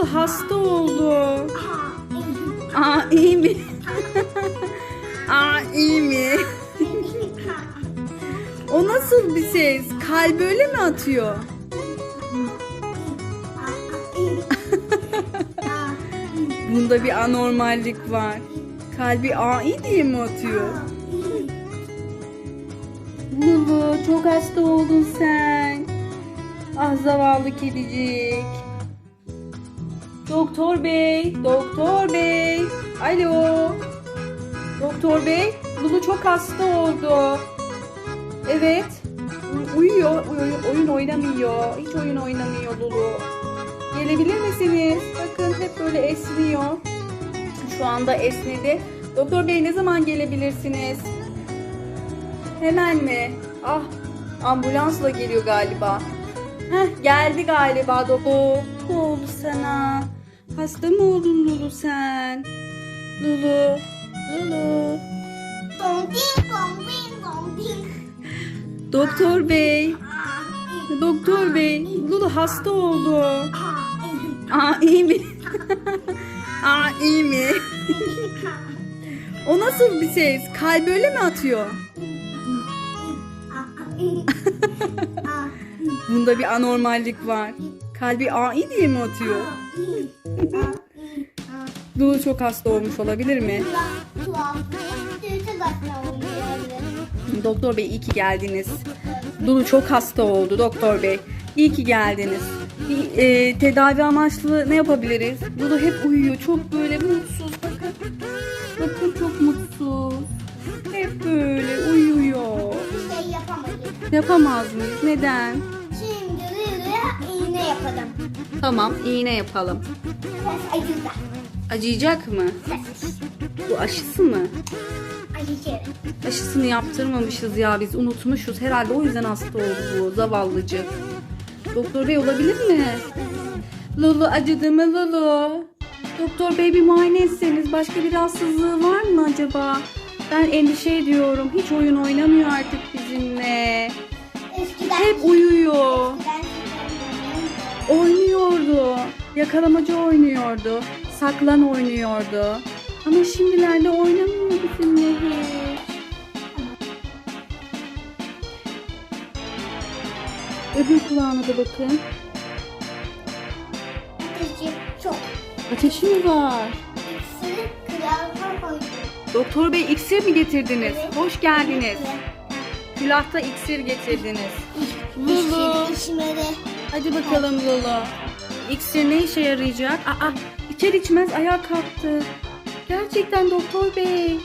Lulu hasta oldu. Aa iyi mi? Aa iyi mi? O nasıl bir ses? Kalp öyle mi atıyor? Bunda bir anormallik var. Kalbi ai diye mi atıyor? Lulu çok hasta oldun sen. Ah zavallı kedicik. Doktor bey, doktor bey. Alo. Doktor bey, Lulu çok hasta oldu. Evet. Uyuyor, uyu- oyun oynamıyor. Hiç oyun oynamıyor Lulu. Gelebilir misiniz? Bakın hep böyle esniyor. Şu anda esnedi. Doktor bey ne zaman gelebilirsiniz? Hemen mi? Ah, ambulansla geliyor galiba. Heh, geldi galiba doktor. Ne oldu sana? Hasta mı oldun Lulu sen? Lulu, Lulu. Doktor bey, doktor bey, Lulu hasta oldu. Aa iyi mi? Aa iyi mi? O nasıl bir ses? Kalp öyle mi atıyor? Bunda bir anormallik var. Kalbi ai diye mi atıyor? Lulu çok hasta olmuş olabilir mi? Doktor bey iyi ki geldiniz. Lulu çok hasta oldu doktor bey. İyi ki geldiniz. Bir, e, tedavi amaçlı ne yapabiliriz? Lulu hep uyuyor. Çok böyle mutsuz. Bakın. Bakın çok mutsuz. Hep böyle uyuyor. Yapamaz mıyız? Neden? İğne yapalım. Tamam iğne yapalım. Acıda. Acıyacak mı? Ses. Bu aşısı mı? Acıcı. Aşısını yaptırmamışız ya biz unutmuşuz. Herhalde o yüzden hasta oldu bu zavallıcık. Doktor bey olabilir mi? Lulu acıdı mı Lulu? Doktor bey bir muayene etseniz başka bir rahatsızlığı var mı acaba? Ben endişe ediyorum. Hiç oyun oynamıyor artık bizimle. Eskiden Hep uyuyor. Oynuyordu. Yakalamacı oynuyordu. Saklan oynuyordu. Ama şimdilerde oynamıyor bizimle hiç. Öbür kulağına da bakın. Ateşi çok. Ateşi mi var? İkisini kıyafet koydum. Doktor bey iksir mi getirdiniz? Evet. Hoş geldiniz. Külahta iksir getirdiniz. İşleri işime de. Hadi bakalım Lulu. İksir ne işe yarayacak? Aa, içer içmez ayağa kalktı. Gerçekten doktor bey.